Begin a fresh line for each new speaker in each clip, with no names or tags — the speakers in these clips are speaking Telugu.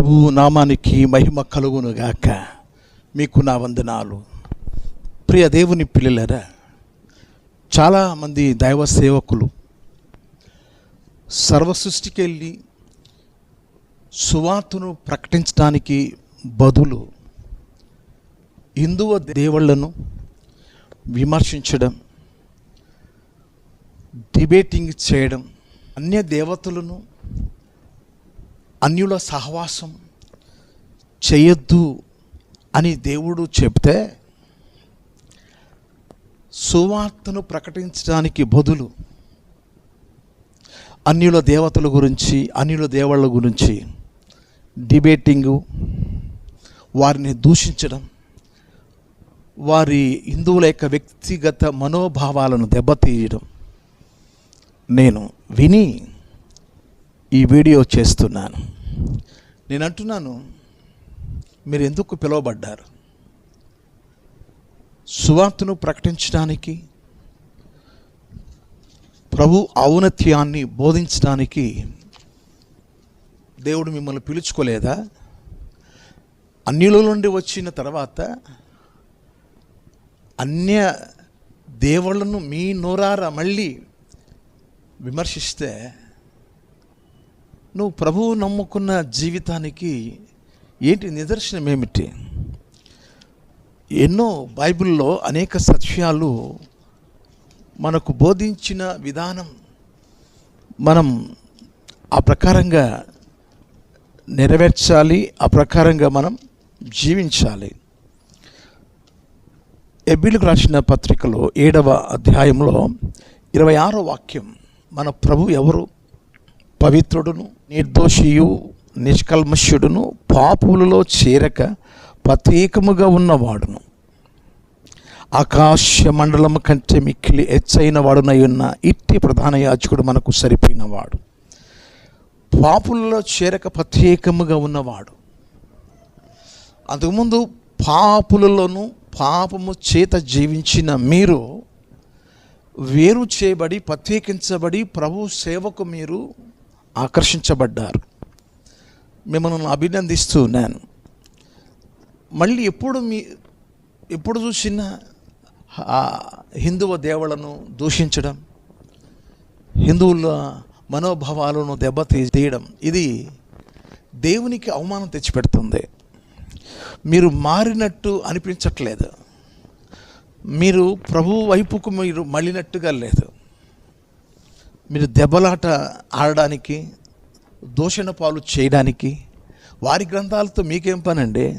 ప్రభు నామానికి మహిమ కలుగునుగాక మీకు నా వందనాలు. ప్రియ దేవుని పిల్లలరా చాలామంది దైవ సేవకులు సర్వ సృష్టికి వెళ్ళి సువార్తను ప్రకటించడానికి బదులు హిందువ దేవుళ్ళను విమర్శించడం డిబేటింగ్ చేయడం అన్య దేవతలను అన్యుల సహవాసం చేయొద్దు అని దేవుడు చెప్తే సువార్తను ప్రకటించడానికి బదులు అన్యుల దేవతల గురించి అన్యుల దేవుళ్ళ గురించి డిబేటింగు వారిని దూషించడం వారి హిందువుల యొక్క వ్యక్తిగత మనోభావాలను దెబ్బతీయడం నేను విని ఈ వీడియో చేస్తున్నాను. నేను అంటున్నాను మీరు ఎందుకు పిలువబడ్డారు? సువార్తను ప్రకటించడానికి ప్రభు ఔన్నత్యాన్ని బోధించడానికి దేవుడు మిమ్మల్ని పిలుచుకోలేదా? అన్యుల నుండి వచ్చిన తర్వాత అన్య దేవుళ్ళను మీ నోరారా మళ్ళీ విమర్శిస్తే నువ్వు ప్రభువు నమ్ముకున్న జీవితానికి ఏంటి నిదర్శనం ఏమిటి? ఎన్నో బైబిల్లో అనేక సత్యాలు మనకు బోధించిన విధానం మనం ఆ ప్రకారంగా నెరవేర్చాలి ఆ ప్రకారంగా మనం జీవించాలి. ఎబ్బిలకు రాసిన పత్రికలో ఏడవ అధ్యాయంలో ఇరవై ఆరో వాక్యం మన ప్రభు ఎవరు? పవిత్రుడును నిర్దోషియు నిష్కల్మష్యుడును పాపులలో చేరక ప్రత్యేకముగా ఉన్నవాడును. ఆకాశ మండలము కంటే మిక్కిలి ఎచ్చైన వాడునై ఉన్న ఇట్టి ప్రధాన యాచకుడు మనకు సరిపోయినవాడు. పాపులలో చేరక ప్రత్యేకముగా ఉన్నవాడు. అంతకుముందు పాపులలోనూ పాపము చేత జీవించిన మీరు వేరు చేయబడి ప్రత్యేకించబడి ప్రభు సేవకు మీరు ఆకర్షించబడ్డారు. మిమ్మల్ని అభినందిస్తూ ఉన్నాను. మళ్ళీ ఎప్పుడు మీ ఎప్పుడు చూసినా ఆ హిందువ దేవులను దూషించడం హిందువుల మనోభావాలను దెబ్బతీ తీయడం ఇది దేవునికి అవమానం తెచ్చిపెడుతుంది. మీరు మారినట్టు అనిపించట్లేదు. మీరు ప్రభు వైపుకు మీరు మళ్ళినట్టుగా లేదు. మీరు దెబ్బలాట ఆడడానికి దూషణ పాలు చేయడానికి వారి గ్రంథాలతో మీకేం పనండి?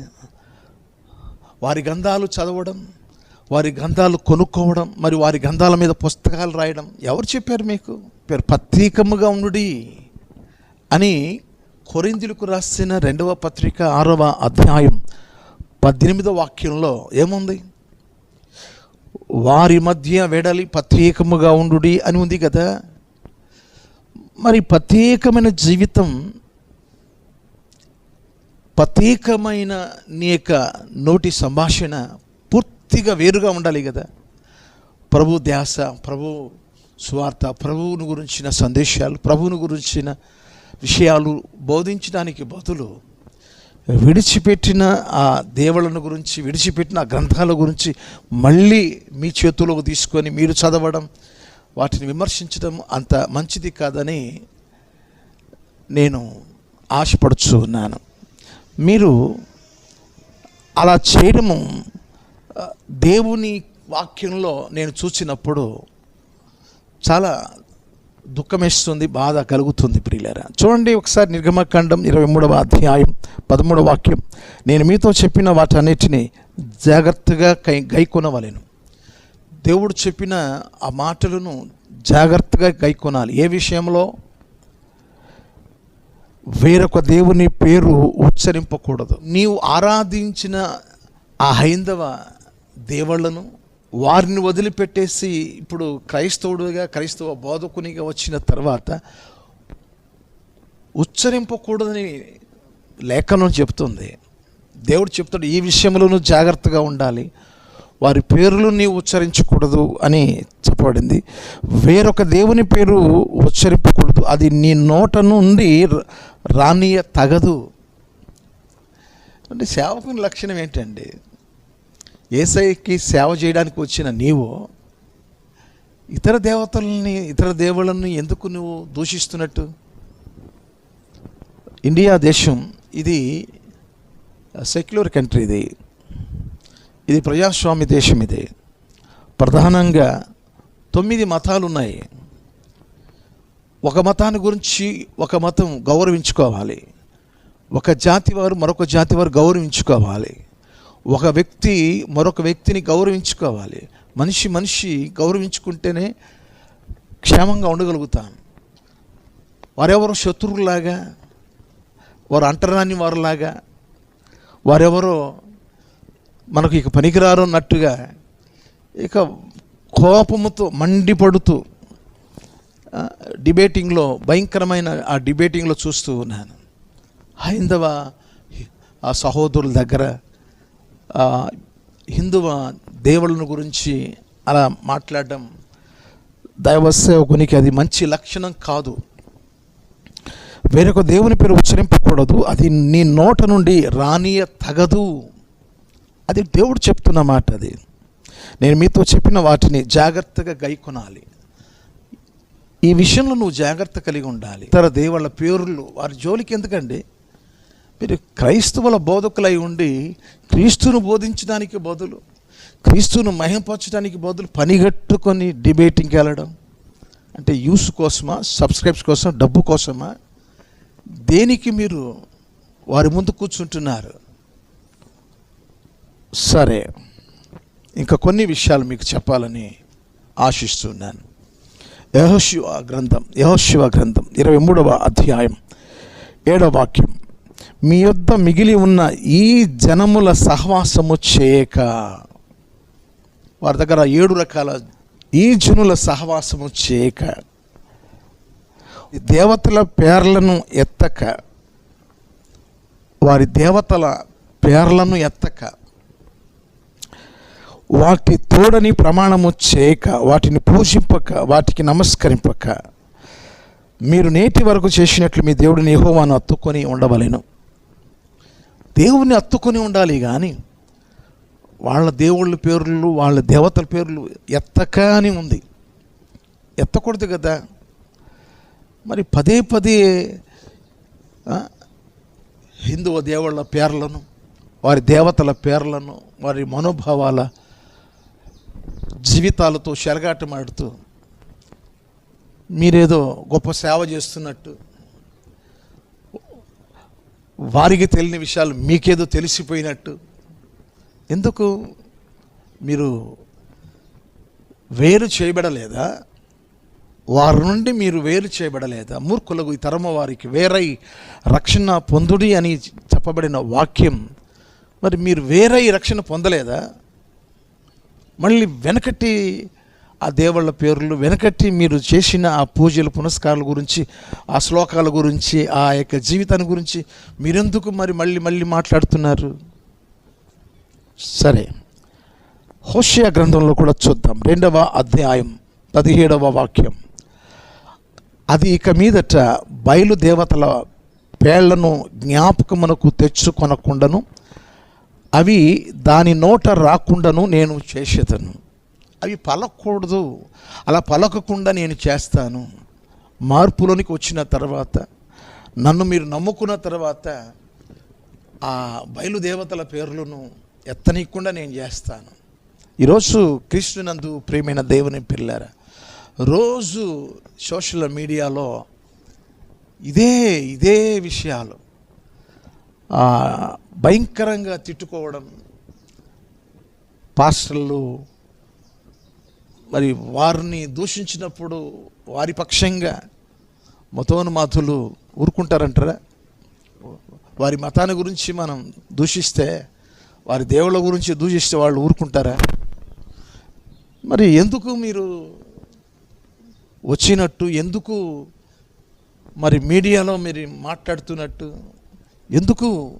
వారి గ్రంథాలు చదవడం వారి గ్రంథాలు కొనుక్కోవడం మరి వారి గ్రంథాల మీద పుస్తకాలు రాయడం ఎవరు చెప్పారు మీకు? పేరు పత్రికముగా ఉండుడి అని కొరిందులకు రాసిన రెండవ పత్రిక ఆరవ అధ్యాయం పద్దెనిమిదవ వాక్యంలో ఏముంది? వారి మధ్య వెడలి పత్రికముగా ఉండుడి అని ఉంది కదా. మరి ప్రత్యేకమైన జీవితం ప్రత్యేకమైన నీ యొక్క నోటి సంభాషణ పూర్తిగా వేరుగా ఉండాలి కదా. ప్రభు ధ్యాస ప్రభు స్వార్థ ప్రభువుని గురించిన సందేశాలు ప్రభువుని గురించిన విషయాలు బోధించడానికి బదులు విడిచిపెట్టిన ఆ దేవుళ్ళను గురించి విడిచిపెట్టిన ఆ గ్రంథాల గురించి మళ్ళీ మీ చేతులకు తీసుకొని మీరు చదవడం వాటిని విమర్శించడం అంత మంచిది కాదని నేను ఆశపడుచు ఉన్నాను. మీరు అలా చేయడము దేవుని వాక్యంలో నేను చూసినప్పుడు చాలా దుఃఖమేస్తుంది బాధ కలుగుతుంది ప్రియులరా. చూడండి ఒకసారి నిర్గమకాండం ఇరవై మూడవ అధ్యాయం పదమూడవ వాక్యం. నేను మీతో చెప్పిన వాటన్నిటిని జాగ్రత్తగా కై గైకొనవలేను. దేవుడు చెప్పిన ఆ మాటలను జాగ్రత్తగా గైకొనాలి. ఏ విషయంలో? వేరొక దేవుని పేరు ఉచ్చరింపకూడదు. నీవు ఆరాధించిన ఆ హైందవ దేవుళ్ళను వారిని వదిలిపెట్టేసి ఇప్పుడు క్రైస్తవుడుగా క్రైస్తవ బోధకునిగా వచ్చిన తర్వాత ఉచ్చరింపకూడదని లేఖనం చెప్తుంది. దేవుడు చెప్తాడు ఈ విషయంలోనూ జాగ్రత్తగా ఉండాలి. వారి పేర్లు నీవు ఉచ్చరించకూడదు అని చెప్పబడింది. వేరొక దేవుని పేరు ఉచ్చరింపకూడదు. అది నీ నోట నుండి రానియ తగదు అంటే సేవకుని లక్షణం ఏంటండి? ఏసైకి సేవ చేయడానికి వచ్చిన నీవు ఇతర దేవతల్ని ఇతర దేవుళ్ళని ఎందుకు నువ్వు దూషిస్తున్నట్టు? ఇండియా దేశం ఇది సెక్యులర్ కంట్రీ ఇది. ఇది ప్రజాస్వామ్య దేశం ఇది ప్రధానంగా తొమ్మిది మతాలు ఉన్నాయి ఒక మతాన్ని గురించి ఒక మతం గౌరవించుకోవాలి. ఒక జాతి వారు మరొక జాతి వారు గౌరవించుకోవాలి. ఒక వ్యక్తి మరొక వ్యక్తిని గౌరవించుకోవాలి. మనిషి మనిషి గౌరవించుకుంటేనే క్షేమంగా ఉండగలుగుతాం. వారెవరో శత్రువులాగా వారు అంటరాని వారులాగా వారెవరో మనకు ఇక పనికిరారు అన్నట్టుగా ఇక కోపముతో మండిపడుతూ డిబేటింగ్లో భయంకరమైన ఆ డిబేటింగ్లో చూస్తూ ఉన్నాను. హైందవ ఆ సహోదరుల దగ్గర హిందువ దేవుళ్ళను గురించి అలా మాట్లాడడం దైవ సేవకునికి అది మంచి లక్షణం కాదు. వేరొక దేవుని పేరు ఉచ్చరింపకూడదు. అది నీ నోట నుండి రానియ తగదు అది దేవుడు చెప్తున్న మాట అది. నేను మీతో చెప్పిన వాటిని జాగ్రత్తగా గైకొనాలి ఈ విషయంలో నువ్వు జాగ్రత్త కలిగి ఉండాలి. ఇతర దేవుళ్ళ పేర్లు వారి జోలికి ఎందుకండి? మీరు క్రైస్తవుల బోధకులై ఉండి క్రీస్తును బోధించడానికి బదులు క్రీస్తును మహింపరచడానికి బదులు పనిగట్టుకొని డిబేటింగ్కి వెళ్ళడం అంటే యూస్ కోసమా సబ్స్క్రైబ్స్ కోసం డబ్బు కోసమా దేనికి మీరు వారి ముందు కూర్చుంటున్నారు? సరే ఇంకా కొన్ని విషయాలు మీకు చెప్పాలని ఆశిస్తున్నాను. యహోశివ గ్రంథం యహోశివ గ్రంథం ఇరవై మూడవ అధ్యాయం ఏడవ వాక్యం. మీ యొద్ద మిగిలి ఉన్న ఈ జనముల సహవాసము చేయక. వారి దగ్గర ఏడు రకాల ఈ జనుల సహవాసము చేయక. దేవతల పేర్లను ఎత్తక. వారి దేవతల పేర్లను ఎత్తక. వాటి తోడని ప్రమాణము చేయక వాటిని పూజింపక వాటికి నమస్కరింపక మీరు నేటి వరకు చేసినట్లు మీ దేవుడిని యహోవాను అత్తుకొని ఉండవలెను. దేవుని అత్తుకొని ఉండాలి కానీ వాళ్ళ దేవుళ్ళ పేర్లు వాళ్ళ దేవతల పేర్లు ఎత్తక అని ఉంది. ఎత్తకూడదు కదా? మరి పదే పదే హిందువు హిందువ దేవుళ్ళ పేర్లను వారి దేవతల పేర్లను వారి మనోభావాల జీవితాలతో చెలగాటమాడుతూ మీరేదో గొప్ప సేవ చేస్తున్నట్టు వారికి తెలియని విషయాలు మీకేదో తెలిసిపోయినట్టు ఎందుకు మీరు వేరు చేయబడలేదా? వారి నుండి మీరు వేరు చేయబడలేదా? మూర్ఖులకు ఈ తరమ వారికి వేరై రక్షణ పొందుడి అని చెప్పబడిన వాక్యం. మరి మీరు వేరై రక్షణ పొందలేదా? మళ్ళీ వెనకటి ఆ దేవుళ్ళ పేర్లు వెనకటి మీరు చేసిన ఆ పూజలు పునస్కారాల గురించి ఆ శ్లోకాల గురించి ఆ యొక్క జీవితాన్ని గురించి మీరెందుకు మరి మళ్ళీ మళ్ళీ మాట్లాడుతున్నారు? సరే. హోషియా గ్రంథంలో కూడా చూద్దాం. రెండవ అధ్యాయం పదిహేడవ వాక్యం. అది ఇక మీదట బయలుదేవతల పేళ్ళను జ్ఞాపకమునకు తెచ్చుకొనకుండాను అవి దాని నోట రాకుండాను నేను చేసేదను. అవి పలకూడదు అలా పలకకుండా నేను చేస్తాను. మార్పులోనికి వచ్చిన తర్వాత నన్ను మీరు నమ్ముకున్న తర్వాత ఆ బయలుదేవతల పేర్లను ఎత్తనీయకుండా నేను చేస్తాను. ఈరోజు కృష్ణునందు ప్రియమైన దేవుని పిల్లారా రోజు సోషల్ మీడియాలో ఇదే ఇదే విషయాలు. భయంకరంగా తిట్టుకోవడం. పాస్టర్లు మరి వారిని దూషించినప్పుడు వారి పక్షంగా మతోన్మాతులు ఊరుకుంటారంటారా? వారి మతాన్ని గురించి మనం దూషిస్తే వారి దేవుళ్ళ గురించి దూషిస్తే వాళ్ళు ఊరుకుంటారా? మరి ఎందుకు మీరు వచ్చినట్టు ఎందుకు మరి మీడియాలో మీరు మాట్లాడుతున్నట్టు ఎందుకు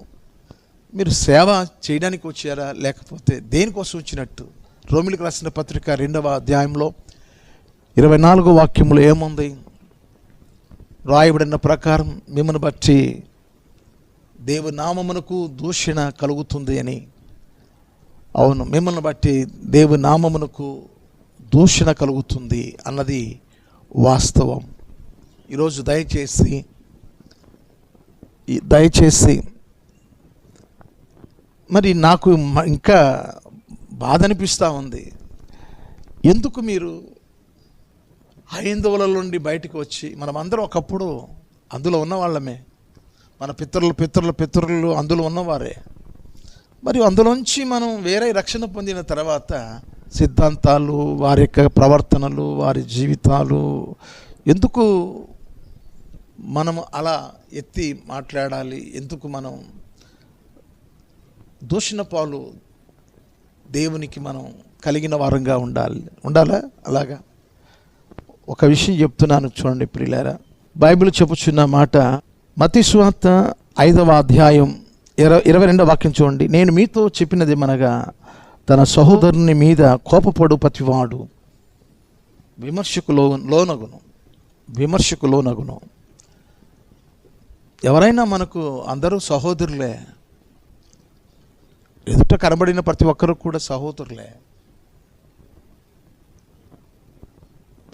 మీరు సేవ చేయడానికి వచ్చారా? లేకపోతే దేనికోసం వచ్చినట్టు? రోమిలకు రాసిన పత్రిక రెండవ అధ్యాయంలో ఇరవై నాలుగో వాక్యంలో ఏముంది? రాయబడిన ప్రకారం మిమ్మల్ని బట్టి దేవు నామమునకు దూషణ కలుగుతుంది అని. అవును మిమ్మల్ని బట్టి దేవు నామమునకు దూషణ కలుగుతుంది అన్నది వాస్తవం. ఈరోజు దయచేసి ఈ దయచేసి మరి నాకు ఇంకా బాధ అనిపిస్తూ ఉంది. ఎందుకు మీరు హైందవుల నుండి బయటకు వచ్చి మనమందరం ఒకప్పుడు అందులో ఉన్నవాళ్ళమే. మన పితరులు పితరులు పితరులు అందులో ఉన్నవారే. మరి అందులోంచి మనం వేరే రక్షణ పొందిన తర్వాత సిద్ధాంతాలు వారి యొక్క ప్రవర్తనలు వారి జీవితాలు ఎందుకు మనం అలా ఎత్తి మాట్లాడాలి? ఎందుకు మనం దూషణ పాలు దేవునికి మనం కలిగిన వారంగా ఉండాలి. ఉండాలా? అలాగా? ఒక విషయం చెప్తున్నాను చూడండి ప్రియులారా. బైబిల్ చెప్పుచున్న మాట మతిస్వార్త ఐదవ అధ్యాయం ఇరవై ఇరవై రెండవ వాక్యం చూడండి. నేను మీతో చెప్పినది మనగా తన సహోదరుని మీద కోపపడు ప్రతివాడు. విమర్శకు లో లోనగును. విమర్శకు లోనగును ఎవరైనా మనకు అందరూ సహోదరులే. ఎదుట కనబడిన ప్రతి ఒక్కరు కూడా సహోదరులే.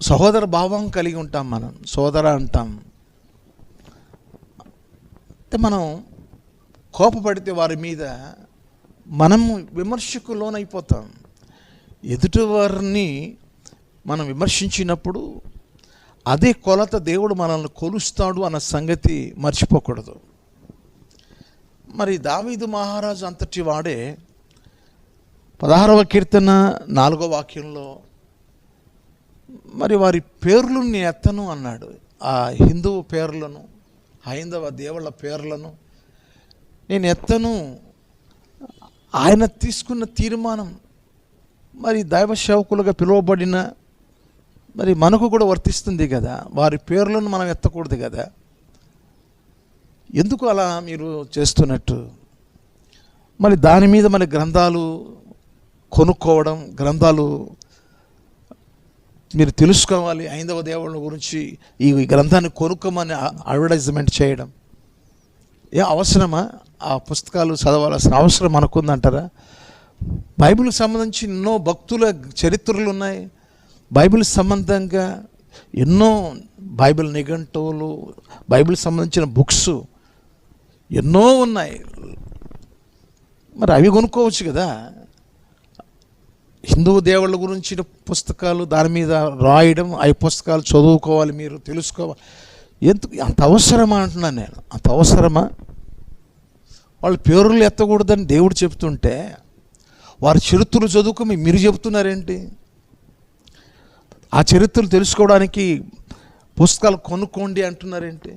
సహోదర భావం కలిగి ఉంటాం మనం సోదర అంటాం. అంటే మనం కోపపడితే వారి మీద మనం విమర్శకు లోనైపోతాం. ఎదుటివారిని మనం విమర్శించినప్పుడు అదే కొలత దేవుడు మనల్ని కొలుస్తాడు అన్న సంగతి మర్చిపోకూడదు. మరి దావీదు మహారాజు అంతటి వాడే పదహారవ కీర్తన నాలుగో వాక్యంలో మరి వారి పేర్లు నేను ఎత్తను అన్నాడు. ఆ హిందువు పేర్లను హైందవ దేవుళ్ళ పేర్లను నేను ఎత్తను. ఆయన తీసుకున్న తీర్మానం మరి దైవ సేవకులుగా పిలువబడిన మరి మనకు కూడా వర్తిస్తుంది కదా. వారి పేర్లను మనం ఎత్తకూడదు కదా. ఎందుకు అలా మీరు చేస్తున్నట్టు? మరి దాని మీద మన గ్రంథాలు కొనుక్కోవడం గ్రంథాలు మీరు తెలుసుకోవాలి ఐదవ దేవుళ్ళ గురించి ఈ గ్రంథాన్ని కొనుక్కోమని అడ్వర్టైజ్మెంట్ చేయడం. ఏ అవసరమా? ఆ పుస్తకాలు చదవాల్సిన అవసరం మనకుందంటారా? బైబిల్కి సంబంధించి ఎన్నో భక్తుల చరిత్రలు ఉన్నాయి బైబిల్ సంబంధంగా ఎన్నో బైబిల్ నిఘంటువులు బైబిల్ సంబంధించిన బుక్స్ ఎన్నో ఉన్నాయి. మరి అవి కొనుక్కోవచ్చు కదా. హిందూ దేవుళ్ళ గురించి పుస్తకాలు దాని మీద రాయడం ఆ పుస్తకాలు చదువుకోవాలి మీరు తెలుసుకోవాలి. ఎందుకు? అంత అవసరమా అంటున్నాను నేను. అంత అవసరమా? వాళ్ళ పేరులు ఎత్తకూడదని దేవుడు చెప్తుంటే వారి చరిత్రలు చదువుకొని మీరు చెప్తున్నారేంటి? ఆ చరిత్రలు తెలుసుకోవడానికి పుస్తకాలు కొనుక్కోండి అంటున్నారేంటి?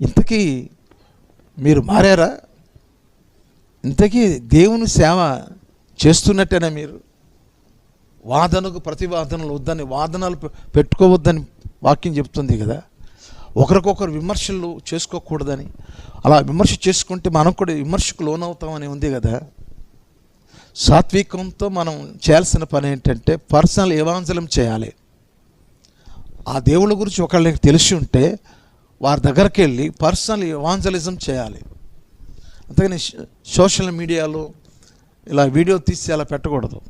ఇంతకీ మీరు మారారా? ఇంతకీ దేవుని సేవ చేస్తున్నట్టేనా మీరు? వాదనకు ప్రతివాదనలు వద్దని వాదనలు పెట్టుకోవద్దని వాక్యం చెప్తుంది కదా. ఒకరికొకరు విమర్శలు చేసుకోకూడదని. అలా విమర్శ చేసుకుంటే మనం కూడా విమర్శకు లోనవుతామని ఉంది కదా. సాత్వికంతో మనం చేయాల్సిన పని ఏంటంటే పర్సనల్ ఏవాంజలం చేయాలి. ఆ దేవుళ్ళ గురించి ఒకళ్ళకి తెలిసి ఉంటే వారి దగ్గరికి వెళ్ళి పర్సనల్ ఇవాంజలిజం చేయాలి. అంతేగాని సోషల్ మీడియాలో ఇలా వీడియో తీసి అలా పెట్టకూడదు.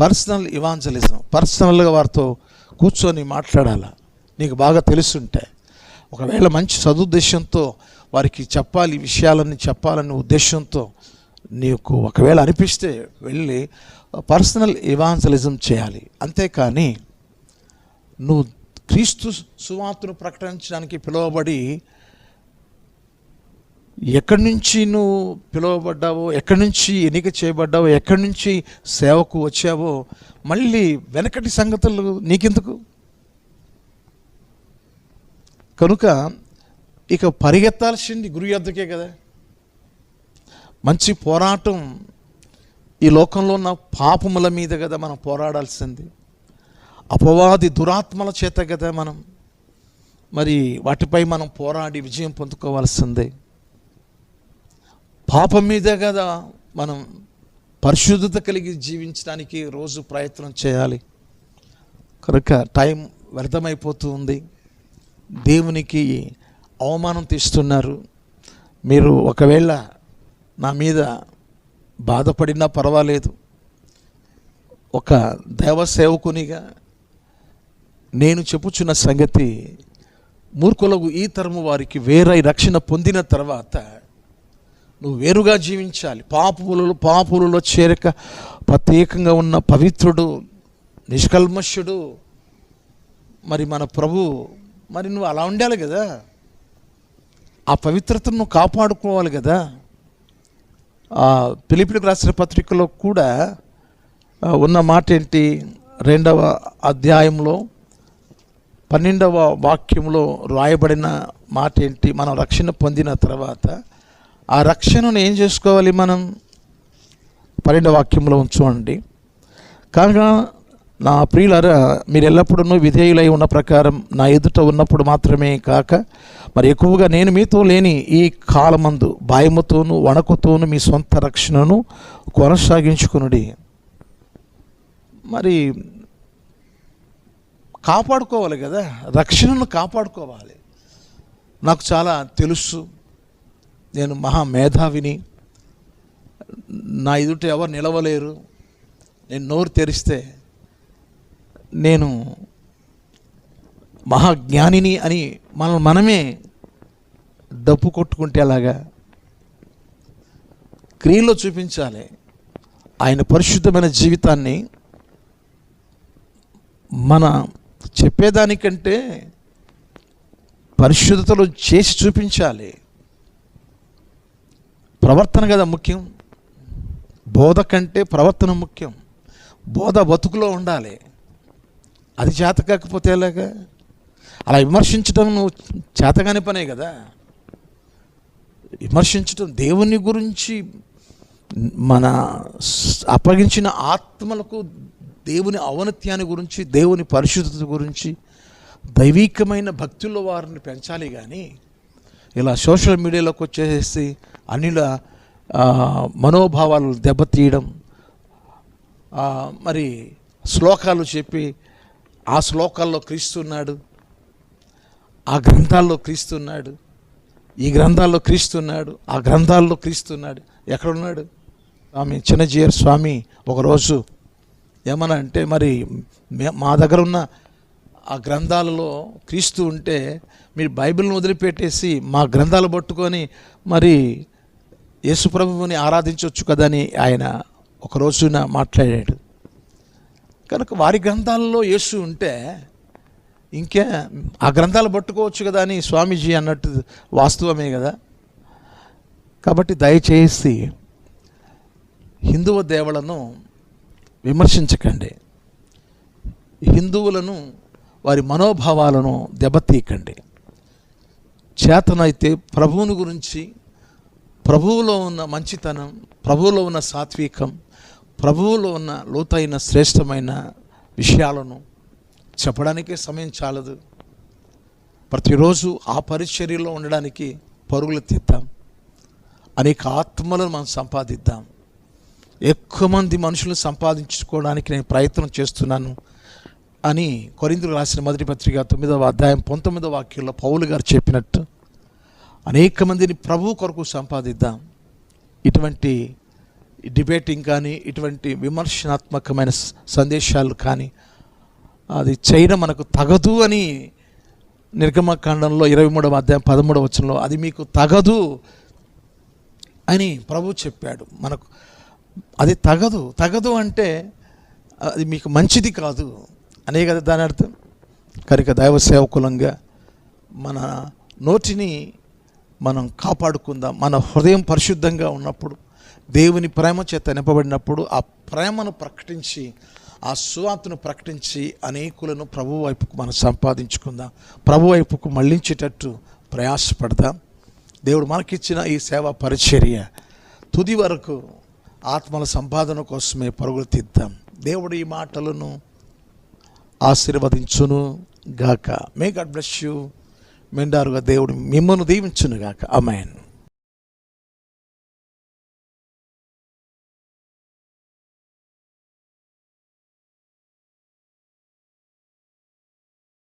పర్సనల్ ఇవాంజలిజం పర్సనల్గా వారితో కూర్చొని మాట్లాడాలా. నీకు బాగా తెలుసుంటే. ఒకవేళ మంచి సదుద్దేశంతో వారికి చెప్పాలి ఈ విషయాలన్నీ చెప్పాలనే ఉద్దేశంతో నీకు ఒకవేళ అనిపిస్తే వెళ్ళి పర్సనల్ ఇవాంజలిజం చేయాలి. అంతేకాని నువ్వు క్రీస్తు సువార్తను ప్రకటించడానికి పిలువబడి ఎక్కడి నుంచి నువ్వు పిలువబడ్డావో ఎక్కడి నుంచి ఎన్నిక చేయబడ్డావో ఎక్కడి నుంచి సేవకు వచ్చావో మళ్ళీ వెనకటి సంగతులు నీకెందుకు? కనుక ఇక పరిగెత్తాల్సింది గురు యొద్దకే కదా. మంచి పోరాటం ఈ లోకంలో ఉన్న పాపముల మీద కదా మనం పోరాడాల్సింది. అపవాది దురాత్మల చేత కదా మనం. మరి వాటిపై మనం పోరాడి విజయం పొందుకోవాల్సిందే. పాపం మీదే కదా మనం పరిశుద్ధత కలిగి జీవించడానికి రోజు ప్రయత్నం చేయాలి. కనుక టైం వ్యర్థమైపోతూ ఉంది. దేవునికి అవమానం తీస్తున్నారు. మీరు ఒకవేళ నా మీద బాధపడినా పర్వాలేదు. ఒక దైవ సేవకునిగా నేను చెప్పుచున్న సంగతి మూర్ఖులకు ఈ తరము వారికి వేరై రక్షణ పొందిన తర్వాత నువ్వు వేరుగా జీవించాలి. పాపులలో పాపులలో చేరక ప్రత్యేకంగా ఉన్న పవిత్రుడు నిష్కల్మష్యుడు మరి మన ప్రభు మరి నువ్వు అలా ఉండాలి కదా. ఆ పవిత్రతను కాపాడుకోవాలి కదా. ఆ రాసిన పత్రికలో కూడా ఉన్న మాట ఏంటి రెండవ అధ్యాయంలో పన్నెండవ వాక్యంలో రాయబడిన మాట ఏంటి మనం రక్షణ పొందిన తర్వాత ఆ రక్షణను ఏం చేసుకోవాలి మనం? పన్నెండవ వాక్యంలో ఉంచుకోండి. కనుక నా ప్రియులరా మీరు ఎల్లప్పుడూ విధేయులై ఉన్న ప్రకారం నా ఎదుట ఉన్నప్పుడు మాత్రమే కాక మరి ఎక్కువగా నేను మీతో లేని ఈ కాలమందు భయముతోను వణకుతోను మీ సొంత రక్షణను కొనసాగించుకునుడి. మరి కాపాడుకోవాలి కదా. రక్షణను కాపాడుకోవాలి. నాకు చాలా తెలుసు. నేను మహా మేధావిని. నా ఎదుట ఎవరు నిలవలేరు. నేను నోరు తెరిస్తే నేను మహాజ్ఞానిని అని మనం మనమే డప్పు కొట్టుకుంటే అలాగా క్రియలో చూపించాలి. ఆయన పరిశుద్ధమైన జీవితాన్ని మన చెప్పేదానికంటే పరిశుద్ధతలు చేసి చూపించాలి. ప్రవర్తన కదా ముఖ్యం. బోధ కంటే ప్రవర్తన ముఖ్యం. బోధ బతుకులో ఉండాలి. అది చేత కాకపోతే ఎలాగా? అలా విమర్శించడం నువ్వు చేతగాని పనే కదా. విమర్శించడం దేవుని గురించి మన అప్పగించిన ఆత్మలకు దేవుని ఔన్నత్యాన్ని గురించి దేవుని పరిశుద్ధత గురించి దైవీకమైన భక్తుల్లో వారిని పెంచాలి కానీ ఇలా సోషల్ మీడియాలోకి వచ్చేసి అన్నిల మనోభావాలు దెబ్బతీయడం మరి శ్లోకాలు చెప్పి ఆ శ్లోకాల్లో క్రీస్తున్నాడు ఆ గ్రంథాల్లో క్రీస్తున్నాడు ఈ గ్రంథాల్లో క్రీస్తున్నాడు ఆ గ్రంథాల్లో క్రీస్తున్నాడు. ఎక్కడున్నాడు? స్వామి చిన్నజీయర్ స్వామి ఒకరోజు ఏమన్నా అంటే మరి మా దగ్గర ఉన్న ఆ గ్రంథాలలో క్రీస్తు ఉంటే మీరు బైబిల్ని వదిలిపెట్టేసి మా గ్రంథాలు పట్టుకొని మరి యేసుప్రభువుని ఆరాధించవచ్చు కదని ఆయన ఒక రోజున మాట్లాడాడు. కనుక వారి గ్రంథాలలో యేసు ఉంటే ఇంకే ఆ గ్రంథాలు పట్టుకోవచ్చు కదా అని స్వామీజీ అన్నట్టు వాస్తవమే కదా. కాబట్టి దయచేసి హిందువ దేవులను విమర్శించకండి. హిందువులను వారి మనోభావాలను దెబ్బతీయకండి. చేతనైతే ప్రభువుని గురించి ప్రభువులో ఉన్న మంచితనం ప్రభువులో ఉన్న సాత్వికం ప్రభువులో ఉన్న లోతైన శ్రేష్టమైన విషయాలను చెప్పడానికే సమయం చాలదు. ప్రతిరోజు ఆ పరిచర్యలో ఉండడానికి పరుగులు తీద్దాం. అనేక ఆత్మలను మనం సంపాదిద్దాం. ఎక్కువ మంది మనుషులను సంపాదించుకోవడానికి నేను ప్రయత్నం చేస్తున్నాను అని కొరిందులు రాసిన మొదటి పత్రిక తొమ్మిదవ అధ్యాయం పంతొమ్మిదవ వాక్యంలో పౌలు గారు చెప్పినట్టు అనేక మందిని ప్రభు కొరకు సంపాదిద్దాం. ఇటువంటి డిబేటింగ్ కానీ ఇటువంటి విమర్శనాత్మకమైన సందేశాలు కానీ అది చేయడం మనకు తగదు అని నిర్గమకాండంలో ఇరవై మూడవ అధ్యాయం పదమూడవ వచనంలో అది మీకు తగదు అని ప్రభు చెప్పాడు. మనకు అది తగదు. తగదు అంటే అది మీకు మంచిది కాదు. అనే కదా దాని అర్థం. కనుక దైవ సేవకులంగా మన నోటిని మనం కాపాడుకుందాం. మన హృదయం పరిశుద్ధంగా ఉన్నప్పుడు దేవుని ప్రేమ చేత నింపబడినప్పుడు ఆ ప్రేమను ప్రకటించి ఆ సువార్తను ప్రకటించి అనేకులను ప్రభు వైపుకు మనం సంపాదించుకుందాం. ప్రభు వైపుకు మళ్ళించేటట్టు ప్రయాసపడదాం. దేవుడు మనకిచ్చిన ఈ సేవా పరిచర్య తుది వరకు ఆత్మల సంపాదన కోసమే పరుగులు తీద్దాం. దేవుడు ఈ మాటలను ఆశీర్వదించును గాక. మే గాడ్ బ్లెస్ యూ మెండారుగా దేవుడు మిమ్మల్ని దీవించును గాక. అమ్మాయిన్